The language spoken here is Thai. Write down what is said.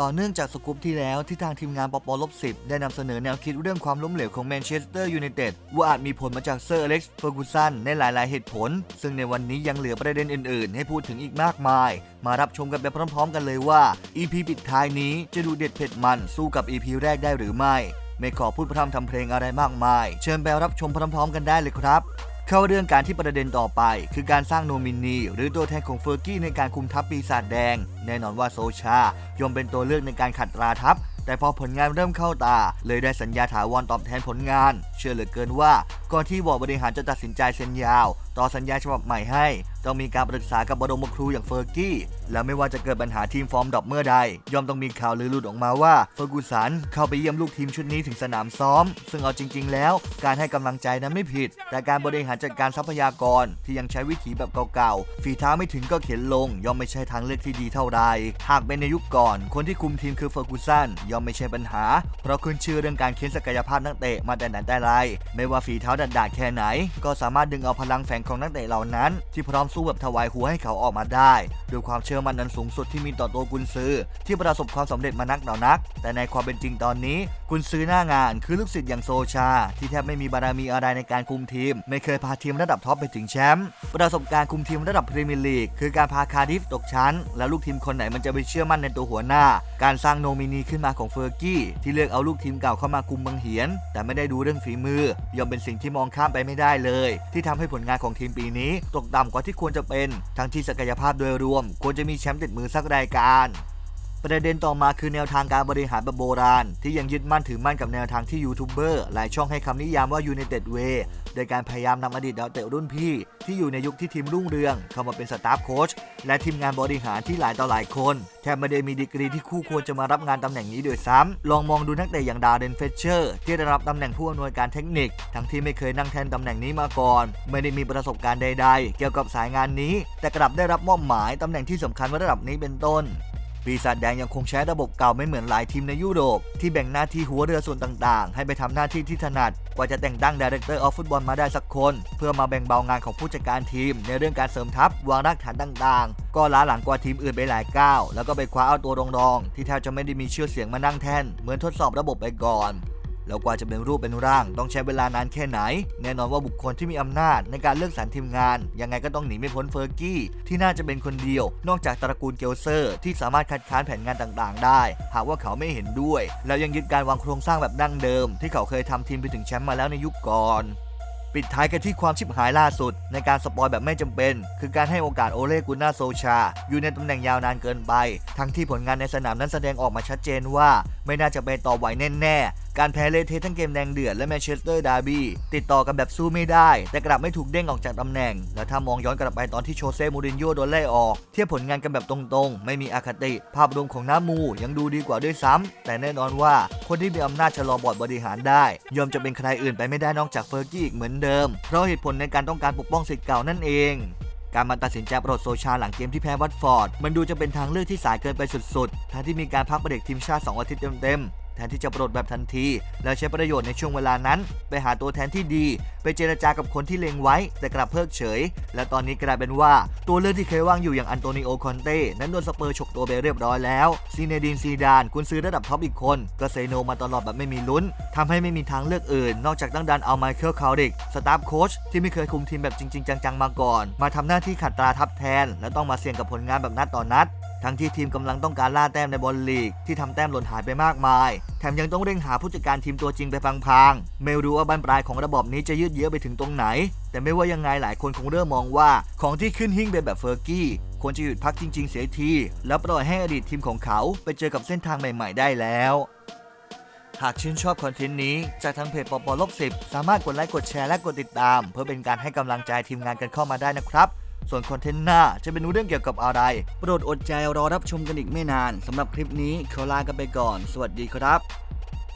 ต่อเนื่องจากสกู๊ปที่แล้วที่ทางทีมงานปปลบสิบได้นำเสนอแนวคิดเรื่องความล้มเหลวของแมนเชสเตอร์ยูไนเต็ดว่าอาจมีผลมาจากเซอร์อเล็กซ์เฟอร์กูสันในหลาย ๆ เหตุผล ซึ่งในวันนี้ยังเหลือประเด็นอื่น ๆ ให้พูดถึงอีกมากมาย มารับชมกันไปพร้อม ๆ กันเลยว่า EP ปิดท้ายนี้จะดูเด็ดเผ็ดมันสู้กับ EP แรกได้หรือไม่ ไม่ขอพูดพร่ำทำเพลงอะไรมากมาย เชิญไปรับชมพร้อม ๆ กันได้เลยครับ เข้าเรื่องการที่ประเด็นต่อไป คือการสร้างโนมินี หรือตัวแทนของเฟอร์กี้ในการคุมทัพปีศาจแดง แน่นอนว่าโซชาย่อมเป็นตัวเลือกในการขัดตราทัพ แต่พอผลงานเริ่มเข้าตา เลยได้สัญญาถาวรตอบแทนผลงาน เชื่อเหลือเกินว่าก่อนที่บอร์ดบริหารจะตัดสินใจเซ็นยาว ต่อสัญญาฉบับใหม่ให้ ต้องมีการปรึกษากับบรมครูอย่างเฟอร์กี้ และไม่ว่าจะเกิดปัญหาทีมฟอร์มดรอปเมื่อใด ย่อมต้องมีข่าวลือหลุดออกมาว่าเฟอร์กูสันเข้าไปเยี่ยมลูกทีมชุดนี้ถึงสนามซ้อม ซึ่งเอาจริง ๆ แล้ว การให้กำลังใจนั้นไม่ผิด แต่การบริหารจัดการทรัพยากรที่ยังใช้วิถีแบบเก่าๆฝีเท้าไม่ถึงก็เข็นลง ย่อมไม่ใช่ทางเลือกที่ดีเท่าใดหากเป็นในยุคก่อน คนที่คุมทีมคือเฟอร์กูสันย่อมไม่ใช่ปัญหา เพราะขึ้นชื่อเรื่องการเค้นศักยภาพนักเตะมาแต่ไหนแต่ไรไม่ว่าฝีเท้าดัดๆแค่ไหน ก็สามารถดึงเอาพลังแฝงของนักเตะเหล่านั้น ที่พร้อมสู้แบบถวายหัวให้เขาออกมาได้ด้วยความเชื่อมั่นนั้นสูงสุดที่มีต่อตัวกุนซือ ที่ประสบความสำเร็จมานักหนานัก แต่ในความเป็นจริงตอนนี้ กุนซือหน้างานคือลูกศิษย์อย่างโซชา ที่แทบไม่มีบารมีอะไรในการคุมทีม ไม่เคยพาทีมระดับท็อปไปถึงแชมป์ประสบการณ์คุมทีมระดับพรีเมียร์ลีกคือการพาคาร์ดิฟตกชั้น แล้วลูกทีมคนไหนมันจะไปเชื่อมั่นในตัวหัวหน้า การสร้างโนมินีขึ้นมาของเฟอร์กี้ที่เลือกเอาลูกทีมเก่าเข้ามาคุมบังเหียน แต่ไม่ได้ดูเรื่องฝีมือ ยอมเป็นสิ่งที่มองข้ามไปไม่ได้เลย ที่ทำให้ผลงานของทีมปีนี้ตกต่ำกว่าที่ควรควรจะเป็น ทั้งที่ศักยภาพโดยรวม ควรจะมีแชมป์ติดมือสักรายการ ประเด็นต่อมาคือแนวทางการบริหารแบบโบราณ ที่ยังยึดมั่นถือมั่นกับแนวทางที่ยูทูบเบอร์หลายช่องให้คำนิยามว่า United Way โดยการพยายามนำอดีตดาวเตะรุ่นพี่ ที่อยู่ในยุคที่ทีมรุ่งเรือง เข้ามาเป็นสตาฟโค้ชและทีมงานบริหารที่หลายต่อหลายคน แทบไม่ได้มีดีกรีที่คู่ควรจะมารับงานตำแหน่งนี้โดยซ้ำลองมองดูนักเตะอย่างดาเดนเฟเชอร์ที่ได้รับตำแหน่งผู้อำนวยการเทคนิค ทั้งที่ไม่เคยนั่งแทนตำแหน่งนี้มาก่อน ไม่ได้มีประสบการณ์ใด ๆ เกี่ยวกับสายงานนี้ แต่กลับได้รับมอบหมายตำแหน่งที่สำคัญระดับนี้เป็นต้น ปีศาจแดงยังคงใช้ระบบเก่าไม่เหมือนหลายทีมในยุโรป ที่แบ่งหน้าที่หัวเรือส่วนต่างๆ ให้ไปทำหน้าที่ที่ถนัด กว่าจะแต่งตั้งดีเรคเตอร์ออฟฟุตบอลมาได้สักคน เพื่อมาแบ่งเบางานของผู้จัดการทีม ในเรื่องการเสริมทัพวางรากฐานต่างๆ ก็ล้าหลังกว่าทีมอื่นไปหลายก้าวแล้วก็ไปคว้าเอาตัวรองๆที่แทบจะไม่ได้มีชื่อเสียงมานั่งแทนเหมือนทดสอบระบบไปก่อน แล้วกว่าจะเป็นรูปเป็นร่าง ต้องใช้เวลานานแค่ไหน แน่นอนว่าบุคคลที่มีอำนาจในการเลือกสรรทีมงาน ยังไงก็ต้องหนีไม่พ้นเฟอร์กี้ที่น่าจะเป็นคนเดียว นอกจากตระกูลเกลเซอร์ ที่สามารถคัดค้านแผนงานต่างๆ ได้ หากว่าเขาไม่เห็นด้วย แล้วยังยึดการวางโครงสร้างแบบดั้งเดิม ที่เขาเคยทำทีมไปถึงแชมป์มาแล้วในยุคก่อนปิดท้ายกันที่ความชิบหายล่าสุด ในการสปอยแบบไม่จำเป็น คือการให้โอกาสโอเล่กุนนาโซชา อยู่ในตำแหน่งยาวนานเกินไป ทั้งที่ผลงานในสนามนั้นแสดงออกมาชัดเจนว่า ไม่น่าจะไปต่อไหวแน่ๆ การแพ้เลเททั้งเกมแดงเดือดและแมนเชสเตอร์ดาร์บี้ติดต่อกันแบบสู้ไม่ได้ แต่กลับไม่ถูกเด้งออกจากตำแหน่ง และถ้ามองย้อนกลับไปตอนที่โชเซ่มูรินโญ่โดนไล่ออก เทียบผลงานกันแบบตรงๆ ไม่มีอคติ ภาพรวมของน้ามูยังดูดีกว่าด้วยซ้ำแต่แน่นอนว่าคนที่มีอำนาจชะลอบอร์ดบริหารได้ ยอมจะเป็นใครอื่นไปไม่ได้นอกจากเฟอร์กี้อีกเหมือนเดิม เพราะเหตุผลในการต้องการปกป้องสิทธิ์เก่านั่นเองการมาตัดสินใจปลดโซชาหลังเกมที่แพ้วัตฟอร์ด มันดูจะเป็นทางเลือกที่สายเกินไปสุดๆ ทั้งที่มีการพักประเด็กทีมชาติ 2 อาทิตย์เต็มๆ แทนที่จะปลดแบบทันที แล้วใช้ประโยชน์ในช่วงเวลานั้น ไปหาตัวแทนที่ดี ไปเจรจากับคนที่เลงไว้ แต่กลับเพิกเฉย และตอนนี้กลายเป็นว่าตัวเลือกที่เคยว่างอยู่อย่างอันโตนิโอคอนเต้นั้นโดนสเปอร์ฉกตัวไปเรียบร้อยแล้วซีเนดินซีดานกุนซื้อระดับท็อปอีกคน ก็เซโนมาตลอดแบบไม่มีลุ้นทำให้ไม่มีทางเลือกอื่น นอกจากตั้งดันเอาไมเคิลคาริกสตาฟโค้ชที่ไม่เคยคุมทีมแบบจริง ๆ จังๆมาก่อน มาทำหน้าที่ขัดตราทับแทน และต้องมาเสี่ยงกับผลงานแบบนัดต่อนัด ทั้งที่ทีมกำลังต้องการล่าแต้มในบอลลีกที่ทำแต้มหล่นหายไปมากมาย แถมยังต้องเร่งหาผู้จัดการทีมตัวจริงไปพังๆ ไม่รู้ว่าบั้นปลายของระบบนี้จะยืดเยื้อไปถึงตรงไหน แต่ไม่ว่ายังไงหลายคนคงเริ่มมองว่าของที่ขึ้นหิ้งเป็นแบบเฟอร์กี้ควรจะหยุดพักจริง ๆ เสียที แล้วปล่อยให้อดีตทีมของเขาไปเจอกับเส้นทางใหม่ ๆ ได้แล้ว หากชื่นชอบคอนเทนต์นี้ จากทางเพจปปลบสิบสามารถกดไลค์กดแชร์และกดติดตาม เพื่อเป็นการให้กำลังใจทีมงานกันเข้ามาได้นะครับ ส่วนคอนเทนต์หน้าจะเป็นเรื่องเกี่ยวกับอะไร โปรดอดใจรอรับชมกันอีกไม่นานสำหรับคลิปนี้ขอลากันไปก่อน สวัสดีครับ